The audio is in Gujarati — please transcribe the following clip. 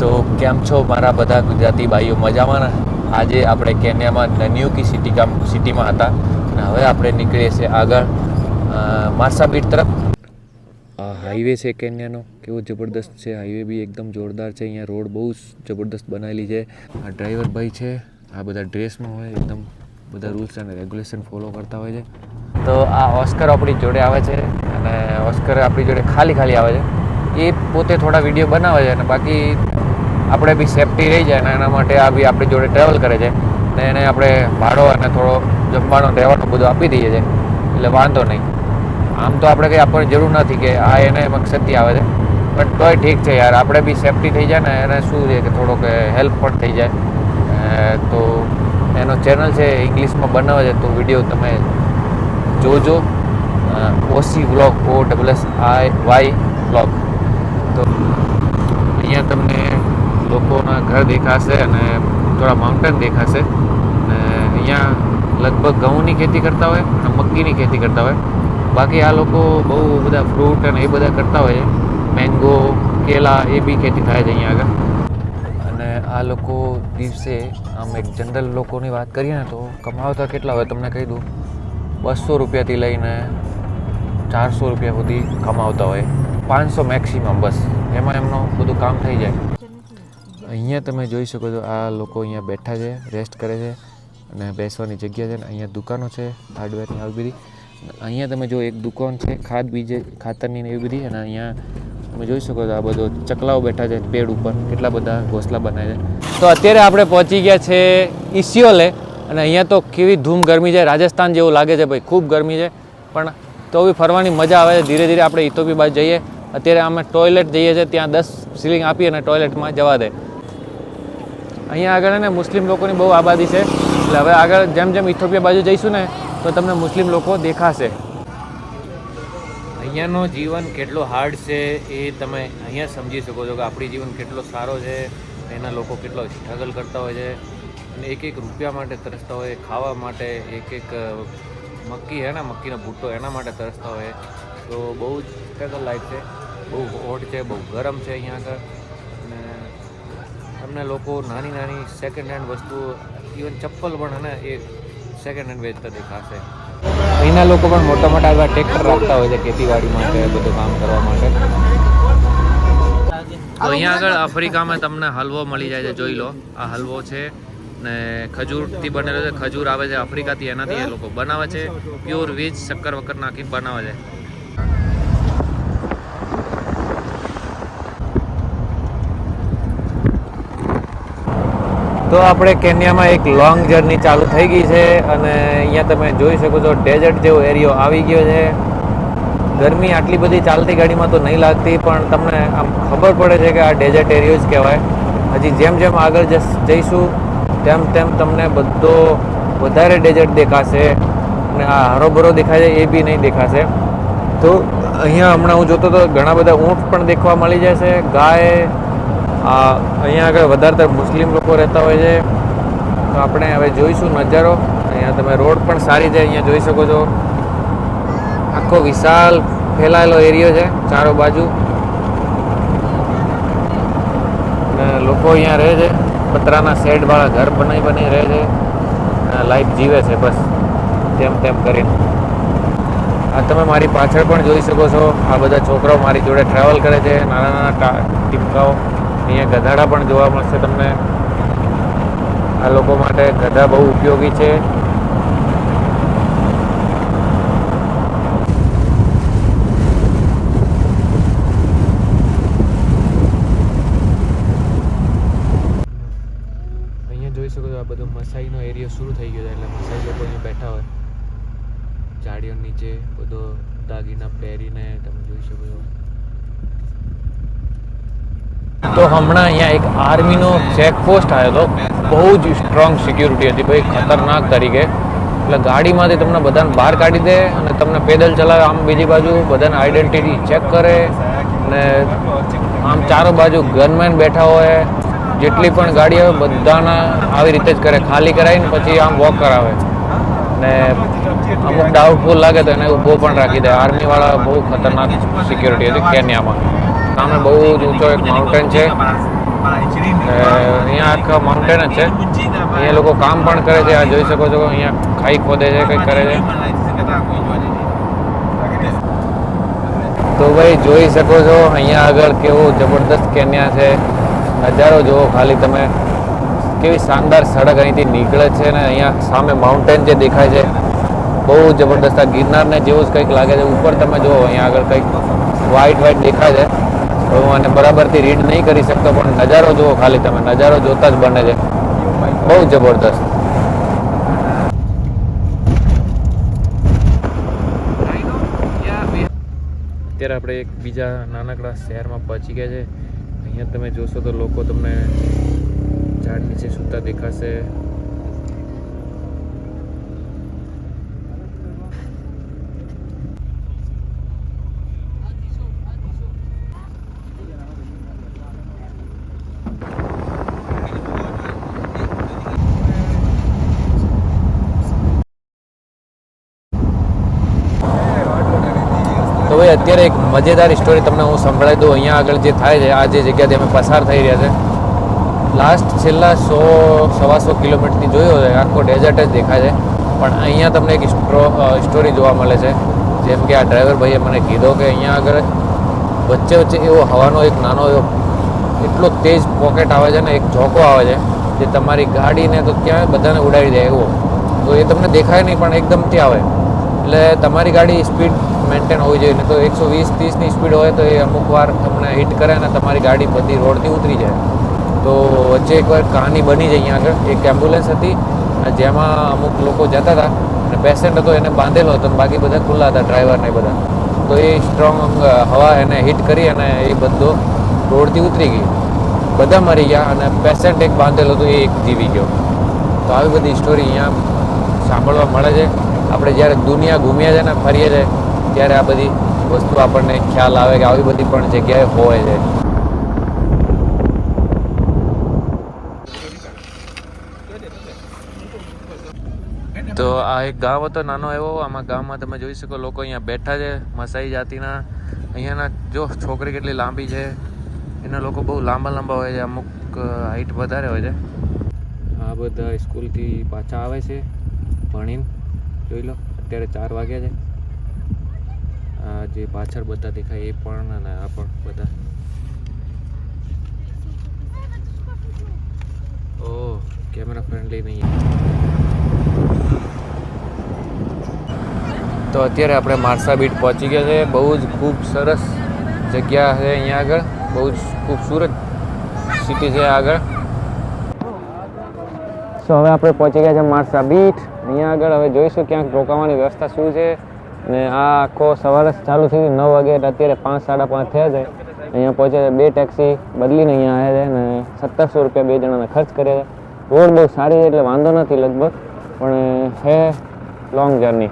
તો કેમ છો મારા બધા ગુજરાતી ભાઈઓ? મજામાં આજે આપણે કેન્યામાં નન્યુકી સિટી કામ સિટીમાં હતા અને હવે આપણે નીકળીએ છીએ આગળ માર્સા બીટ તરફ. આ હાઈવે છે કેન્યાનો. કેવો જબરદસ્ત છે. હાઈવે બી એકદમ જોરદાર છે. અહીંયા રોડ બહુ જબરદસ્ત બનાવેલી છે. આ ડ્રાઈવર ભાઈ છે. આ બધા ડ્રેસમાં હોય એકદમ બધા રૂલ્સ અને રેગ્યુલેશન ફોલો કરતા હોય છે. તો આ ઓસ્કર આપણી જોડે આવે છે અને ઓસ્કર આપણી જોડે ખાલી ખાલી આવે છે. એ પોતે થોડા વીડિયો બનાવે છે અને બાકી આપણે બી સેફટી રહી જાય અને એના માટે આ બી આપણી જોડે ટ્રાવેલ કરે છે. ને એને આપણે ભાડો અને થોડો જમવાનો રહેવાનો બધું આપી દઈએ છીએ. એટલે વાંધો નહીં. આમ તો આપણે કંઈ આપણને જરૂર નથી કે આ એને મકસદથી આવે છે. બટ તોય ઠીક છે યાર, આપણે બી સેફટી થઈ જાય ને એને શું છે કે થોડોક હેલ્પ પણ થઈ જાય. તો એનો ચેનલ છે ઇંગ્લિશમાં બનાવે છે, તો વીડિયો તમે જોજો. Ossy vlog, O double S I Y vlog. તો અહીંયા તમને લોકોના ઘર દેખાશે અને થોડા માઉન્ટેન દેખાશે. અને અહીંયા લગભગ ઘઉંની ખેતી કરતા હોય અને મક્કીની ખેતી કરતા હોય. બાકી આ લોકો બહુ બધા ફ્રૂટ અને એ બધા કરતા હોય. મેંગો કેલા, એ બી ખેતી થાય છે અહીંયા આગળ. અને આ લોકો દિવસે આમ એક જનરલ લોકોની વાત કરીએ ને તો કમાવતા કેટલા હોય તમને કહી દઉં. બસો રૂપિયાથી લઈને ચારસો રૂપિયા સુધી કમાવતા હોય. પાંચસો મેક્સિમમ બસ. એમાં એમનું બધું કામ થઈ જાય. અહીંયા તમે જોઈ શકો છો આ લોકો અહીંયા બેઠા છે રેસ્ટ કરે છે અને બેસવાની જગ્યા છે ને અહીંયા દુકાનો છે હાર્ડવેરની આવી બધી. અહીંયા તમે જો એક દુકાન છે, ખાદ બીજે, ખાતરની એવી બધી અને અહીંયા તમે જોઈ શકો છો આ બધો ચકલાઓ બેઠા છે પેડ ઉપર, કેટલા બધા ઘોસલા બનાવે છે. તો અત્યારે આપણે પહોંચી ગયા છે ઇસિયોલે અને અહીંયા તો કેવી ધૂમ ગરમી છે, રાજસ્થાન જેવું લાગે છે ભાઈ, ખૂબ ગરમી છે. પણ તો બી ફરવાની મજા આવે છે, ધીરે ધીરે આપણે ઇથોપી બાજુ જઈએ. અત્યારે અમે ટોયલેટ જઈએ છીએ, ત્યાં દસ સિલિંગ આપી અને ટોયલેટમાં જવા દે. અહીંયા આગળ ને મુસ્લિમ લોકોની બહુ આબાદી છે. એટલે હવે આગળ જેમ જેમ ઇથોપિયા બાજુ જઈશું ને, તો તમને મુસ્લિમ લોકો દેખાશે. અહીંયાનો જીવન કેટલો હાર્ડ છે એ તમે અહીંયા સમજી શકો છો કે આપણી જીવન કેટલો સારો છે, એના લોકો કેટલો સ્ટ્રગલ કરતા હોય છે. અને એક એક રૂપિયા માટે તરસતા હોય, ખાવા માટે એક એક મક્કી હે ને, મક્કીનો ભૂટ્ટો એના માટે તરસતા હોય. તો બહુ જ સ્ટ્રગલ લાઈફ છે. બહુ હોટ છે, બહુ ગરમ છે અહીંયા આગળ. અને તમને લોકો નાની નાની સેકન્ડ હેન્ડ વસ્તુઓ ઇવન ચપ્પલ પણ હે ને, એ સેકન્ડ હેન્ડ વેચતા દેખાશે. અહીંના લોકો પણ મોટા મોટા એવા ટ્રેક્ટર રાખતા હોય છે ખેતીવાડી માટે બધું કામ કરવા માટે. તો અહીંયા આગળ આફ્રિકામાં તમને હલવો મળી જાય છે, જોઈ લો. આ હલવો છે ને ખજૂરથી બનેલો છે. ખજૂર આવે છે આફ્રિકાથી, એનાથી એ લોકો બનાવે છે. પ્યોર વેજ શક્કર વક્કર નાખી બનાવે છે. તો આપણે કેન્યામાં એક લોંગ જર્ની ચાલુ થઈ ગઈ છે અને અહીંયા તમે જોઈ શકો છો ડેઝર્ટ જેવો એરિયો આવી ગયો છે. ગરમી આટલી બધી ચાલતી ગાડીમાં તો નહીં લાગતી, પણ તમને આમ ખબર પડે છે કે આ ડેઝર્ટ એરિયો જ કહેવાય. હજી જેમ જેમ આગળ જઈશું, તેમ તેમ તમને બધો, વધારે ડેઝર્ટ દેખાશે અને આ હરોભરો દેખાય છે, એ બી નહીં દેખાશે. તો અહીંયા હમણાં હું જોતો તો ઘણા બધા ઊંટ પણ દેખવા મળી જશે, ગાય અહીંયા આગળ વધારે મુસ્લિમ લોકો રહેતા હોય છે. તો આપણે હવે જોઈશું નજારો. અહીંયા તમે રોડ પણ સારી છે, અહીંયા જોઈ શકો છો. આખો વિશાલ ફેલાયેલો એરિયો છે, ચારો બાજુ. અને લોકો અહીંયા રહે છે, પતરાના શેડવાળા ઘર બનાવી બનાવી રહે છે. લાઈફ જીવે છે બસ, તેમ તેમ કરીને. આ તમે મારી પાછળ પણ જોઈ શકો છો, આ બધા છોકરાઓ મારી જોડે ટ્રાવેલ કરે છે, નાના નાના ટા- ટીપકાઓ અહીંયા ગધાડા પણ જોવા મળશે તમને. આ લોકો માટે ગધા બહુ ઉપયોગી છે. અહીંયા જોઈ શકો છો આ બધો મસાઈનો એરિયો શરૂ થઈ ગયો છે, એટલે મસાઈ લોકો અહીંયા બેઠા હોય. ઝાડીઓ નીચે, બધો દાગીના પહેરીને તમે જોઈ શકો છો. તો હમણાં અહીંયા એક આર્મીનો ચેકપોસ્ટ આવ્યો હતો. બહુ જ સ્ટ્રોંગ સિક્યુરિટી હતી ભાઈ, ખતરનાક તરીકે. એટલે ગાડીમાંથી તમને બધાને બહાર કાઢી દે અને તમને પેદલ ચલાવે. આમ બીજી બાજુ બધાને આઈડેન્ટિટી ચેક કરે અને આમ ચારો બાજુ ગનમેન બેઠા હોય, જેટલી પણ ગાડી આવે બધાના આવી રીતે જ કરે. ખાલી કરાવીને પછી આમ વોક કરાવે. ને અમુક ડાઉટફુલ લાગે તો એને ઊભો પણ રાખી દે. આર્મીવાળા બહુ ખતરનાક સિક્યુરિટી હતી કેન્યામાં. સામે બહુ જ ઊંચો એક માઉન્ટેન છે. અહીંયા આખા માઉન્ટેન જ છે. અહીંયા લોકો કામ પણ કરે છે. આ જોઈ શકો છો અહીંયા ખાઈ ખોદે છે કંઈક કરે છે. તો ભાઈ જોઈ શકો છો, અહીંયા આગળ કેવું જબરદસ્ત કેન્યા છે. નજારો જુઓ ખાલી તમે. કેવી શાનદાર સડક અહીંથી નીકળે છે ને અહીંયા સામે માઉન્ટેન જે દેખાય છે. બહુ જબરદસ્ત. આ ગિરનારને જેવું જ કંઈક લાગે છે. ઉપર તમે જુઓ, અહીંયા આગળ કંઈક વ્હાઈટ વ્હાઈટ દેખાય છે. હું આને બરાબરથી રીડ નહીં કરી શકતો, પણ નજારો જુઓ ખાલી તમે. નજારો જોતા જ બને છે. બહુ જબરદસ્ત. અત્યારે આપણે એક બીજા નાનકડા શહેરમાં પહોંચી ગયા છે. અહીંયા તમે જોશો તો લોકો તમને ઝાડ નીચે સૂતા દેખાશે. ભાઈ અત્યારે એક મજેદાર સ્ટોરી તમને હું સંભળાવી દઉં. અહીંયા આગળ જે થાય છે, આ જે જગ્યાથી અમે પસાર થઈ રહ્યા છે લાસ્ટ છેલ્લા સો, સવાસો કિલોમીટરથી જોયો છે, આખો ડેઝર્ટ જ દેખાય છે. પણ અહીંયા તમને એક સ્ટોરી જોવા મળે છે. જેમ કે આ ડ્રાઈવર ભાઈએ મને કીધો કે અહીંયા આગળ વચ્ચે વચ્ચે એવો હવાનો એક નાનો એવો, એટલો તેજ પોકેટ આવે છે ને, એક ઝોકો આવે છે, જે તમારી ગાડીને તો ત્યાં બધાને ઉડાડી દે એવો. તો એ તમને દેખાય નહીં, પણ એકદમ ત્યાં આવે. એટલે તમારી ગાડી સ્પીડ મેન્ટેન હોવી જોઈએ. તો એકસો વીસ, ત્રીસની સ્પીડ હોય તો એ અમુક વાર તમને હિટ કરે અને તમારી ગાડી બધી રોડથી ઉતરી જાય. તો વચ્ચે એકવાર કહાની બની જાય અહીંયા આગળ. એક એમ્બ્યુલન્સ હતી જેમાં અમુક લોકો જતા હતા અને પેશન્ટ હતો એને બાંધેલો હતો બાકી બધા ખુલ્લા હતા ડ્રાઈવર ને એ બધા. તો એ સ્ટ્રોંગ હવા એને હિટ કરી અને એ બધો રોડથી ઉતરી ગઈ બધા મરી ગયા અને પેશન્ટ એક બાંધેલો હતો, એ એક જીવી ગયો. તો આવી બધી સ્ટોરી અહીંયા સાંભળવા મળે છે. આપણે જ્યારે દુનિયા ઘૂમ્યા છે ને ફરીએ છીએ ત્યારે આ બધી વસ્તુ આપણને ખ્યાલ આવે કે આવી બધી પણ જગ્યાએ હોય છે. તો આ એક ગામ હતો, નાનો એવો, આમાં ગામમાં તમે જોઈ શકો લોકો અહીંયા બેઠા છે, મસાઈ જાતિના. અહીંયાના જો છોકરી કેટલી લાંબી છે, એના લોકો બહુ લાંબા લાંબા હોય છે, અમુક હાઈટ વધારે હોય છે. આ બધા સ્કૂલથી પાછા આવે છે, ભણીને. જોઈ લો, અત્યારે ચાર વાગ્યા છે. આ જે પાછળ બધા દેખાય, એ પણ અને આ પણ બધા. ઓ કેમેરા ફ્રેન્ડલી નહીં. તો અત્યારે આપણે મારસા બીટ પહોંચી ગયા છે. બહુ જ ખૂબ સરસ જગ્યા છે અહીંયા આગળ. બહુ જ ખૂબસૂરત સિટી છે આગળ. સો હવે આપણે પહોંચી ગયા છે મારસા બીચ અહીંયા આગળ હવે જોઈશું ક્યાંક રોકાવાની વ્યવસ્થા શું છે. ને આ આખો સવારે ચાલુ થઈ ગઈ નવ વાગે અત્યારે પાંચ, સાડા પાંચ થયા છે. અહીંયા પહોંચે છે બે ટેક્સી, બદલીને અહીંયા આવ્યા છે ને સત્તરસો રૂપિયા બે જણાને ખર્ચ કર્યા છે. રોડ બહુ સારી છે એટલે વાંધો નથી લગભગ, પણ હે લોંગ જર્ની